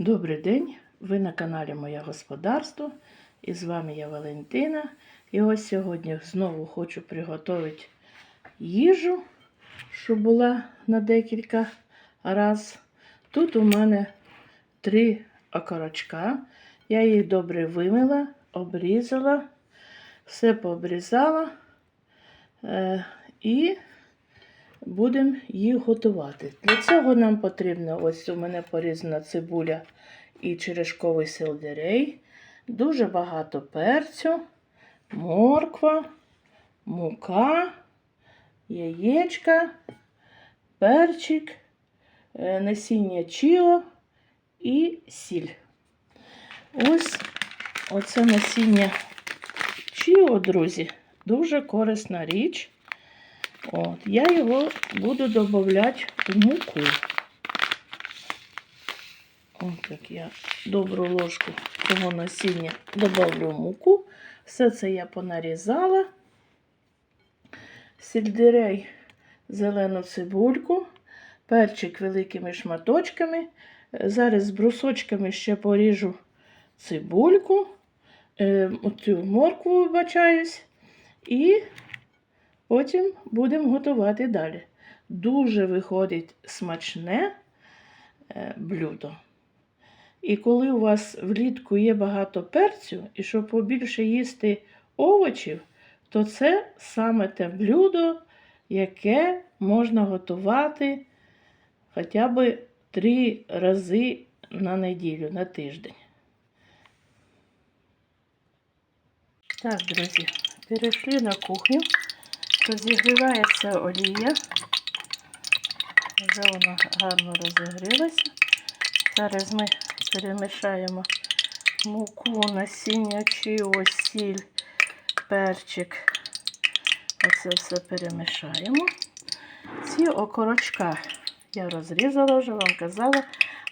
Добрий день! Ви на каналі Моє Господарство. І з вами я Валентина. І ось сьогодні знову хочу приготувати їжу, щоб була на декілька раз. Тут у мене три окорочка. Я їх добре вимила, обрізала, все пообрізала е, і будемо їх готувати. Для цього нам потрібно, ось у мене порізана цибуля і черешковий сельдерей, дуже багато перцю, морква, мука, яєчка, перчик, е, насіння чіо і сіль. Ось оце насіння чіо, друзі, дуже корисна річ. От, я його буду додавати в муку. От так я добру ложку того насіння добавлю в муку. Все це я понарізала. Сельдерей, зелену цибульку, перчик великими шматочками. Зараз з брусочками ще поріжу цибульку, е, оцю моркву вибачаюсь, і потім будемо готувати далі. Дуже виходить смачне е, блюдо. І коли у вас влітку є багато перцю, і щоб побільше їсти овочів, то це саме те блюдо, яке можна готувати хоча б три рази на неділю, на тиждень. Так, друзі, перейшли на кухню, розігрівається олія. Вже вона гарно розігрілася. Зараз ми перемішаємо муку, насіння, чіо, сіль, перчик. Оце все перемішаємо. Ці окорочка я розрізала вже, вам казала.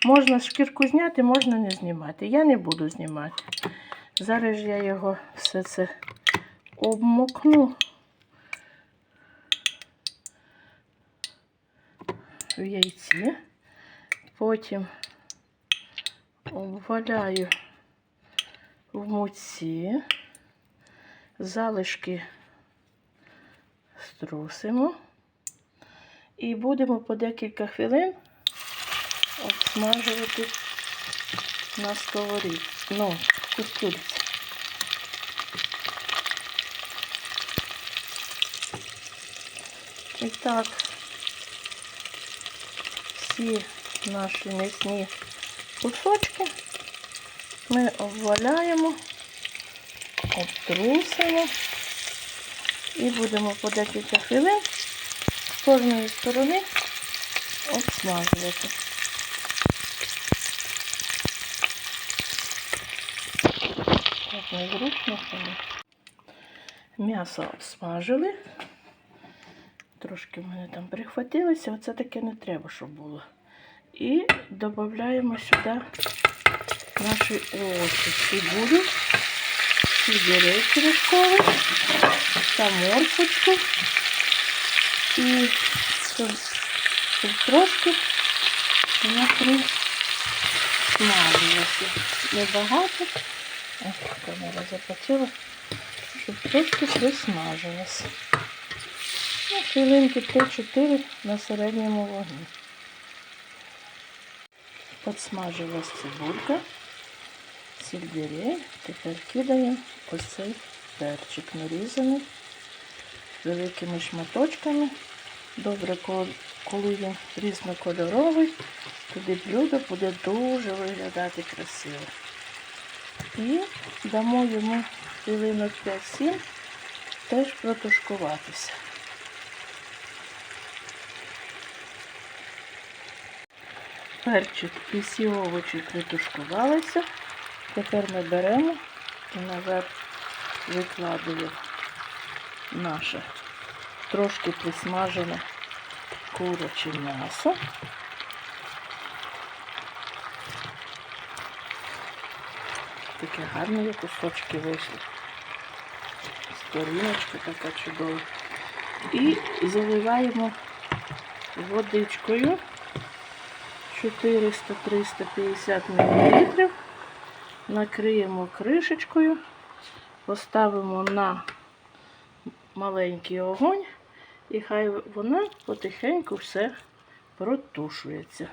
Можна шкірку зняти, можна не знімати. Я не буду знімати. Зараз я його все це обмокну в. Потім обваляю в муці, залишки струсимо і будемо по декілька хвилин обсмажувати на сковорідці, ну, кастрюльці. І так, всі наші м'ясні кусочки ми обваляємо, обтрусимо і будемо по декілька хвилин з кожної сторони обсмажувати. Так, незручно. М'ясо обсмажили. Трошки в мене там прихватилося, оце таке не треба, щоб було. І додаємо сюди наші овочі. Цибулю, сельдерей черешковий та морквочку. І трошки вона присмажилася. Небагато. Ось камера запотіла, щоб трошки присмажилася. Ну, хвилинки 3-4 на середньому вогні. Подсмажилась цибулька, сельдерей. Тепер кидаємо ось цей перчик нарізаний великими шматочками. Добре, коли він різнокольоровий, тоді блюдо буде дуже виглядати красиво. І дамо йому хвилинок 5-7 теж протушкуватися. Перчик і всі овочі притушкувалися. Тепер ми беремо і наверх викладуємо наше трошки присмажене куряче м'ясо. Такі гарні кусочки вийшли. Сторіночка така чудова. І заливаємо водичкою 400-350 мл. Накриємо кришечкою, поставимо на маленький огонь, і хай вона потихеньку все протушується.